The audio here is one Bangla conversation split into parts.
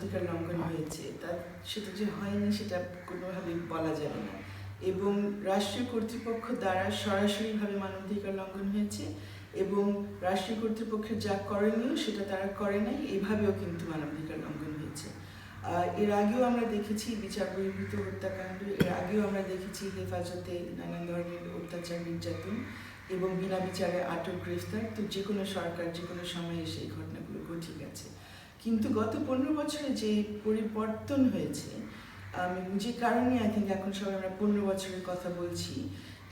মানবাধিকার লঙ্ঘন হয়েছে তা সেটা যে হয়নি সেটা কোনোভাবেই বলা যাবে না। এবং রাষ্ট্রীয় কর্তৃপক্ষ দ্বারা সরাসরিভাবে মানবাধিকার লঙ্ঘন হয়েছে এবং রাষ্ট্রীয় কর্তৃপক্ষের যা করণীয় সেটা তারা করে নাই, এভাবেও কিন্তু মানবাধিকার লঙ্ঘন হয়েছে। এর আগেও আমরা দেখেছি বিচার বহির্ভূত হত্যাকাণ্ড, এর আগেও আমরা দেখেছি হেফাজতে নানান ধরনের অত্যাচার, নির্যাতন এবং বিনা বিচারে আটক, গ্রেফতার। তো যে কোনো সরকার যে কোনো সময়ে সেই ঘটনাগুলো ঘটে গেছে। কিন্তু গত পনেরো বছরে যে পরিবর্তন হয়েছে, আমি, যে কারণে আই থিঙ্ক এখন সবাই আমরা পনেরো বছরের কথা বলছি,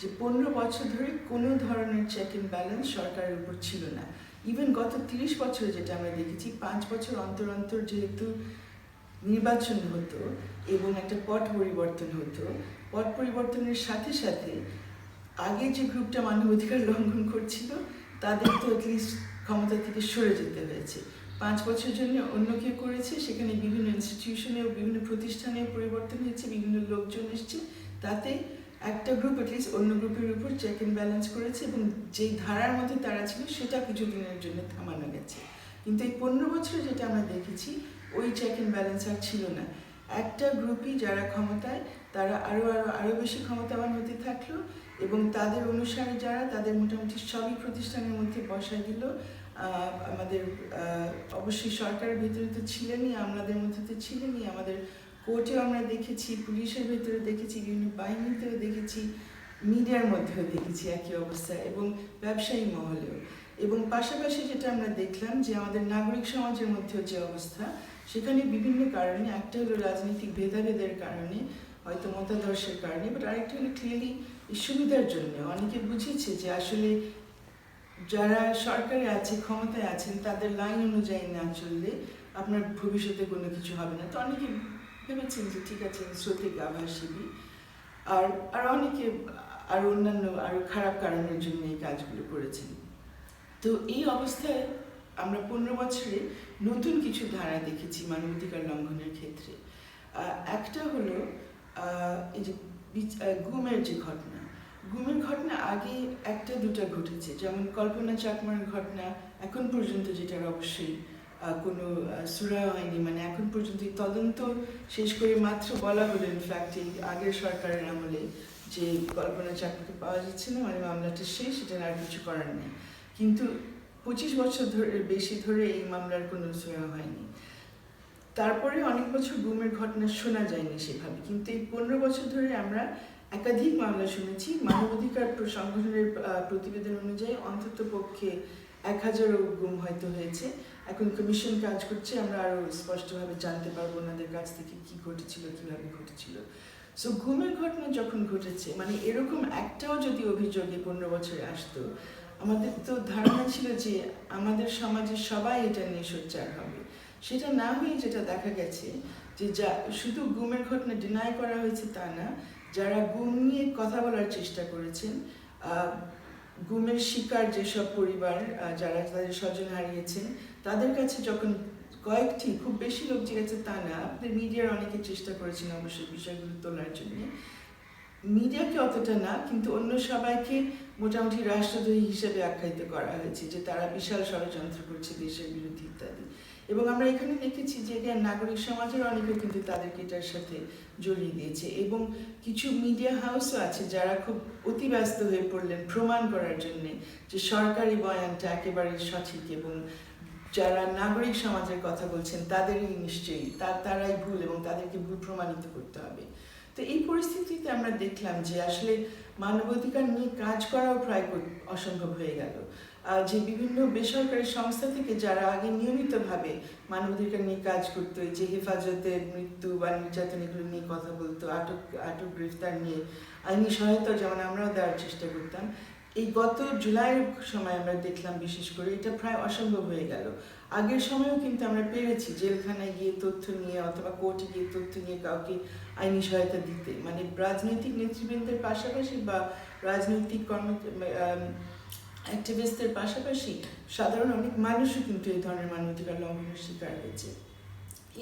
যে পনেরো বছর ধরে কোনো ধরনের চেক ইন ব্যালেন্স সরকারের উপর ছিল না। ইভেন গত তিরিশ বছরে যেটা আমরা দেখেছি, পাঁচ বছর অন্তর অন্তর যেহেতু নির্বাচন হতো এবং একটা পট পরিবর্তন হতো, পট পরিবর্তনের সাথে সাথে আগে যে গ্রুপটা মানবাধিকার লঙ্ঘন করছিল, তাদের তো অ্যাটলিস্ট ক্ষমতা থেকে সরে যেতে হয়েছে। পাঁচ বছর জন্য অন্য কেউ করেছে, সেখানে বিভিন্ন ইনস্টিটিউশনেও বিভিন্ন প্রতিষ্ঠানে পরিবর্তন হয়েছে, বিভিন্ন লোকজন এসছে। তাতে একটা গ্রুপ অ্যাটলিস্ট অন্য গ্রুপের উপর চেক ইন ব্যালেন্স করেছে এবং যেই ধারার মধ্যে তারা ছিল, সেটা কিছুদিনের জন্য থামানো গেছে। কিন্তু এই পনেরো বছরে যেটা আমরা দেখেছি, ওই চেক ইন ব্যালেন্স আর ছিল না। একটা গ্রুপই যারা ক্ষমতায়, তারা আরও আরও আরও বেশি ক্ষমতাবান হতে থাকল এবং তাদের অনুসারে যারা, তাদের মোটামুটি সবই প্রতিষ্ঠানের মধ্যে বসায় দিল। আমাদের অবশ্যই সরকারের ভিতরে তো ছিলেনই আমাদের মধ্যে তো ছিলেনই। আমাদের কোর্টেও আমরা দেখেছি, পুলিশের ভেতরে দেখেছি, বিভিন্ন বাহিনীতেও দেখেছি মিডিয়ার মধ্যেও দেখেছি একই অবস্থা এবং ব্যবসায়ী মহলেও। এবং পাশাপাশি যেটা আমরা দেখলাম যে আমাদের নাগরিক সমাজের মধ্যেও যে অবস্থা, সেখানে বিভিন্ন কারণে, একটা হলো রাজনৈতিক ভেদাভেদের কারণে, হয়তো মতাদর্শের কারণে বাট আরেকটা হলো ক্লিয়ারলি সুবিধার জন্য। অনেকে বুঝেছে যে আসলে যারা সরকারে আছে, ক্ষমতায় আছেন, তাদের লাইন অনুযায়ী না চললে আপনার ভবিষ্যতে কোনো কিছু হবে না। তো অনেকে ভেবেছেন যে, ঠিক আছে স্রোতে গা ভাসিবি আর আর অনেকে, আর অন্যান্য আরও খারাপ কারণের জন্য এই কাজগুলো করেছেন। তো এই অবস্থায় আমরা পনেরো বছরে নতুন কিছু ধারা দেখেছি মানবাধিকার লঙ্ঘনের ক্ষেত্রে। একটা হলো এই যে গুমের যে ঘটনা গুমের ঘটনা আগে একটা, দুটা ঘটেছে। যেমন কল্পনা চাকমার ঘটনা এখন পর্যন্ত, যেটার অবশ্যই কোনো সুরা হয়নি। মানে এখন পর্যন্ত তদন্ত শেষ করে মাত্র বলা হলো ইনফ্যাক্ট এই আগের সরকারের আমলে যে কল্পনা চাকমাকে পাওয়া যাচ্ছে না মানে মামলাটা শেষ সেটার আর কিছু করার নেই। কিন্তু পঁচিশ বছর ধরে, বেশি ধরে এই মামলার কোনো সুরা হয়নি। তারপরে অনেক বছর গুমের ঘটনা শোনা যায়নি সেভাবে। কিন্তু এই পনেরো বছর ধরে আমরা একাধিক মামলা শুনেছি। মানবাধিকার প্র- সংগঠনের প্রতিবেদন অনুযায়ী অন্তত পক্ষে এক হাজারও গুম হয়তো হয়েছে। এখন কমিশন কাজ করছে, আমরা আরও স্পষ্টভাবে জানতে পারব ওনাদের কাছ থেকে কি ঘটেছিল, কীভাবে ঘটেছিল। সো ঘুমের ঘটনা যখন ঘটেছে মানে এরকম একটাও যদি অভিযোগে পনেরো বছরে আসতো, আমাদের তো ধারণা ছিল যে আমাদের সমাজে সবাই এটা নিয়ে সোচ্চার হবে। সেটা না হয়ে যেটা দেখা গেছে যে যা, শুধু গুমের ঘটনা ডিনাই করা হয়েছে তা না যারা গুম নিয়ে কথা বলার চেষ্টা করেছেন গুমের শিকার যেসব পরিবার যারা তাদের স্বজন হারিয়েছেন, তাদের কাছে যখন কয়েকটি খুব বেশি লোক জিগেছে তা না আপনি মিডিয়ার অনেকে চেষ্টা করেছেন অবশ্যই বিষয়গুলো তোলার জন্য। মিডিয়াকে অতটা না, কিন্তু অন্য সবাইকে মোটামুটি রাষ্ট্রদ্রোহী হিসেবে আখ্যায়িত করা হয়েছে যে তারা বিশাল ষড়যন্ত্র করছে দেশের বিরুদ্ধে ইত্যাদি। এবং আমরা এখানে দেখেছি যে এখানে নাগরিক সমাজের অনেকে কিন্তু তাদেরকে এটার সাথে জড়িয়ে দিয়েছে এবং কিছু মিডিয়া হাউসও আছে যারা খুব অতিব্যস্ত হয়ে পড়লেন প্রমাণ করার জন্য যে সরকারি বয়ানটা একেবারে সঠিক এবং যারা নাগরিক সমাজের কথা বলছেন তাদেরই নিশ্চয়ই তার তারাই ভুল এবং তাদেরকে ভুল প্রমাণিত করতে হবে। তো এই পরিস্থিতিতে আমরা দেখলাম যে আসলে মানবাধিকার নিয়ে কাজ করাও প্রায় অসম্ভব হয়ে গেল। যে বিভিন্ন বেসরকারি সংস্থা থেকে যারা আগে নিয়মিতভাবে মানবাধিকার নিয়ে কাজ করতো যে হেফাজতের মৃত্যু বা নির্যাতন এগুলো নিয়ে কথা বলতো, আটক আটক, গ্রেফতার নিয়ে আইনি সহায়তা যেমন আমরাও দেওয়ার চেষ্টা করতাম, এই গত জুলাইয়ের সময় আমরা দেখলাম বিশেষ করে এটা প্রায় অসম্ভব হয়ে গেল। আগের সময়ও কিন্তু আমরা পেরেছি জেলখানায় গিয়ে তথ্য নিয়ে অথবা কোর্টে গিয়ে তথ্য নিয়ে কাউকে আইনি সহায়তা দিতে। মানে রাজনৈতিক নেতৃবৃন্দের পাশাপাশি বা রাজনৈতিক কর্ম অ্যাক্টিভিস্টদের পাশাপাশি সাধারণ অনেক মানুষও কিন্তু এই ধরনের মানবাধিকার লঙ্ঘনের শিকার হয়েছে।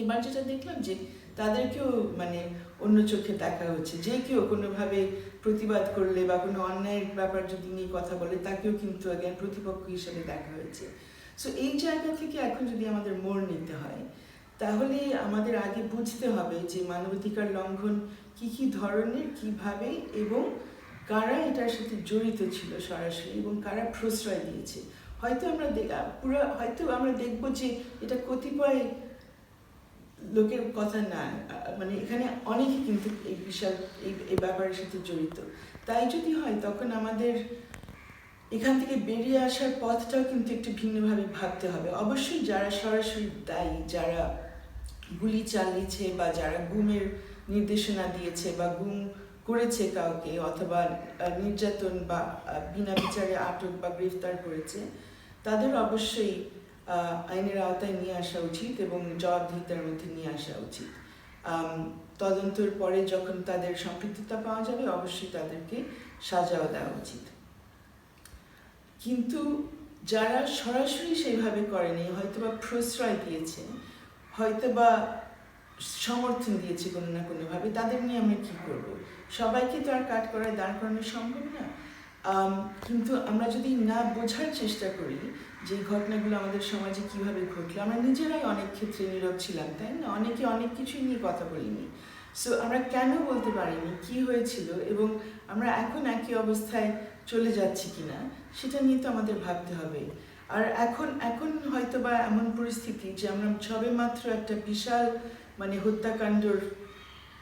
এবার যেটা দেখলাম যে তাদেরকেও মানে অন্য চোখে দেখা হচ্ছে। যে কেউ কোনোভাবে প্রতিবাদ করলে বা কোনো অন্যায়ের ব্যাপার যদি নিয়ে কথা বলে, তাকেও কিন্তু again প্রতিপক্ষ হিসেবে দেখা হয়েছে। সো এই জায়গা থেকে এখন যদি আমাদের মোড় নিতে হয়, তাহলে আমাদের আগে বুঝতে হবে যে মানবাধিকার লঙ্ঘন কি কি ধরনের, কীভাবে এবং কারা এটার সাথে জড়িত ছিল সরাসরি এবং কারা প্রশ্রয় দিয়েছে? হয়তো আমরা পুরো, হয়তো আমরা দেখব যে এটা কতিপয় লোকের কথা না মানে এখানে অনেকে কিন্তু এই এই এই ব্যাপারের সাথে জড়িত। তাই যদি হয়, তখন আমাদের এখান থেকে বেরিয়ে আসার পথটাও কিন্তু একটু ভিন্নভাবে ভাবতে হবে। অবশ্যই যারা সরাসরি দায়ী, যারা গুলি চালিয়েছে বা যারা গুমের নির্দেশনা দিয়েছে বা গুম করেছে কাউকে, অথবা নির্যাতন বা বিনা বিচারে আটক বা গ্রেফতার করেছে, তাদের অবশ্যই আইনের আওতায় নিয়ে আসা উচিত এবং জবাবদিহিতার মধ্যে নিয়ে আসা উচিত। তদন্তের পরে যখন তাদের সম্পৃক্ততা পাওয়া যাবে, অবশ্যই তাদেরকে সাজাও দেওয়া উচিত। কিন্তু যারা সরাসরি সেইভাবে করেনি, হয়তোবা প্রশ্রয় দিয়েছে, হয়তোবা সমর্থন দিয়েছে কোনো না কোনোভাবে, তাদের নিয়ে আমরা কি করব? সবাইকে তো আর কাট করায় দাঁড় করানো সম্ভব না। কিন্তু আমরা যদি না বোঝার চেষ্টা করি যে ঘটনাগুলো আমাদের সমাজে কীভাবে ঘটলো, আমরা নিজেরাই অনেক ক্ষেত্রে নীরব ছিলাম, তাই না? অনেকে অনেক কিছুই নিয়ে কথা বলিনি। সো আমরা কেন বলতে পারিনি কি হয়েছিল এবং আমরা এখন একই অবস্থায় চলে যাচ্ছি কিনা সেটা নিয়ে তো আমাদের ভাবতে হবে। আর এখন এখন হয়তো বা এমন পরিস্থিতি যে আমরা সবে মাত্র একটা বিশাল মানে হত্যাকাণ্ডর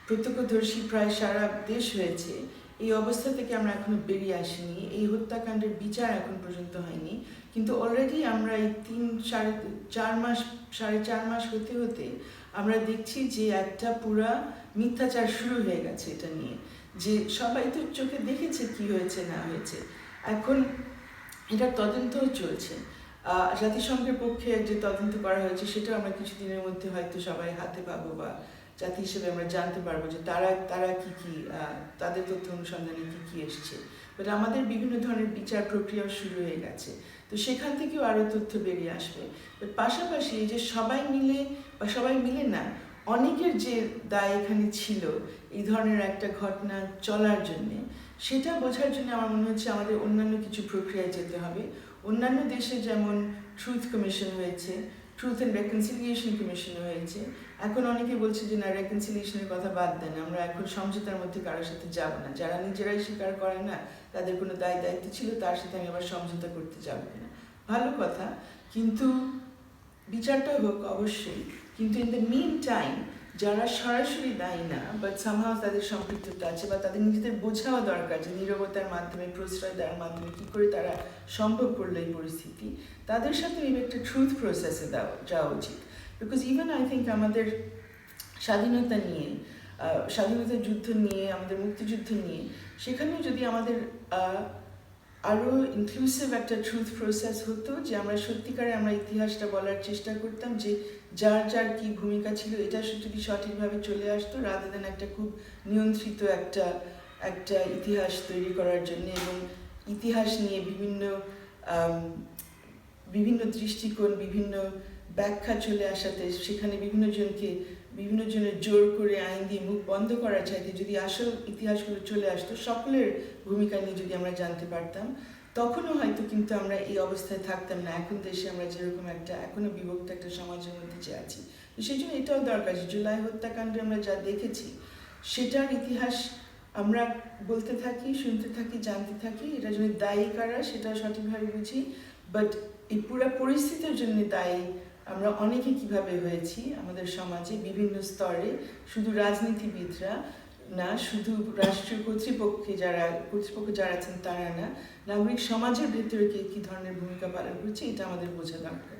প্রত্যক্ষদর্শী প্রায় সারা দেশ হয়েছে এই অবস্থা থেকে আমরা এখনও বেরিয়ে আসিনি। এই হত্যাকাণ্ডের বিচার এখন পর্যন্ত হয়নি। কিন্তু অলরেডি আমরা এই তিন সাড়ে চার মাস, সাড়ে চার মাস হতে হতে আমরা দেখছি যে একটা পুরা মিথ্যাচার শুরু হয়ে গেছে এটা নিয়ে। যে সবাই তো চোখে দেখেছে কি হয়েছে, না হয়েছে। এখন এটার তদন্তও চলছে। জাতিসংঘের পক্ষে যে তদন্ত করা হয়েছে সেটা আমরা কিছুদিনের মধ্যে হয়তো সবাই হাতে পাবো বা জাতি হিসেবে আমরা জানতে পারব যে তারা তারা কি কি তাদের তথ্য অনুসন্ধানে কি কি এসছে। বাট আমাদের বিভিন্ন ধরনের বিচার প্রক্রিয়াও শুরু হয়ে গেছে। তো সেখান থেকেও আরও তথ্য বেরিয়ে আসবে। বাট পাশাপাশি যে সবাই মিলে বা সবাই মিলে না, অনেকের যে দায় এখানে ছিল এই ধরনের একটা ঘটনা চলার জন্যে, সেটা বোঝার জন্য আমার মনে হচ্ছে আমাদের অন্যান্য কিছু প্রক্রিয়ায় যেতে হবে। অন্যান্য দেশে যেমন ট্রুথ কমিশন হয়েছে ট্রুথ অ্যান্ড রেকনসিলিয়েশন কমিশন হয়েছে। এখন অনেকে বলছে যে, না রেকনসিলিয়েশনের কথা বাদ দেন, আমরা এখন সমঝোতার মধ্যে কারোর সাথে যাব না। যারা নিজেরাই স্বীকার করে না, তাদের কোনো দায় দায়িত্ব ছিল, তার সাথে আমি আবার সমঝোতা করতে যাব না ভালো কথা, কিন্তু বিচারটা হোক অবশ্যই, কিন্তু ইন দ্য মিন টাইম যারা সরাসরি দায়ী না বাট সামহাও তাদের সম্পৃক্ততা আছে বা তাদের নিজেদের বোঝাও দরকার যে নীরবতার মাধ্যমে, প্রশ্রয় দেওয়ার মাধ্যমে কী করে তারা সম্ভব করল এই পরিস্থিতি, তাদের সাথে এই একটা ট্রুথ প্রসেসে দেওয়া যাওয়া উচিত। বিকজ ইভেন আই থিঙ্ক আমাদের স্বাধীনতা নিয়ে স্বাধীনতা যুদ্ধ নিয়ে, আমাদের মুক্তিযুদ্ধ নিয়ে, সেখানেও যদি আমাদের আরও ইনক্লুসিভ একটা ট্রুথ প্রসেস হতো যে আমরা সত্যিকারে আমরা ইতিহাসটা বলার চেষ্টা করতাম যে যার যার কি ভূমিকা ছিল, এটা যদি সঠিকভাবে চলে আসতো? রাধে দেন একটা খুব নিয়ন্ত্রিত একটা একটা ইতিহাস তৈরি করার জন্য এবং ইতিহাস নিয়ে বিভিন্ন বিভিন্ন দৃষ্টিকোণ, বিভিন্ন ব্যাখ্যা চলে আসাতে, সেখানে বিভিন্ন জনকে বিভিন্ন জনের জোর করে আইন দিয়ে মুখ বন্ধ করার চাইতে যদি আসল ইতিহাসগুলো চলে আসতো, সকলের ভূমিকা নিয়ে যদি আমরা জানতে পারতাম, তখনও হয়তো কিন্তু আমরা এই অবস্থায় থাকতাম না। এখন দেশে আমরা যেরকম একটা, এখনও বিভক্ত একটা সমাজের মধ্যে যে আছি। তো সেই জন্য এটাও দরকার যে জুলাই হত্যাকাণ্ডে আমরা যা দেখেছি, সেটার ইতিহাস আমরা বলতে থাকি, শুনতে থাকি, জানতে থাকি, এটা যদি দায়ী কারা সেটা সঠিকভাবে বুঝি বাট এই পুরো পরিস্থিতির জন্য দায়ী আমরা অনেকে কীভাবে হয়েছি, আমাদের সমাজে বিভিন্ন স্তরে, শুধু রাজনীতিবিদরা না, শুধু রাষ্ট্রীয় কর্তৃপক্ষে যারা, কর্তৃপক্ষ যারা আছেন তারা না, নাগরিক সমাজের ভেতরে কে কী ধরনের ভূমিকা পালন করছে, এটা আমাদের বোঝা দরকার।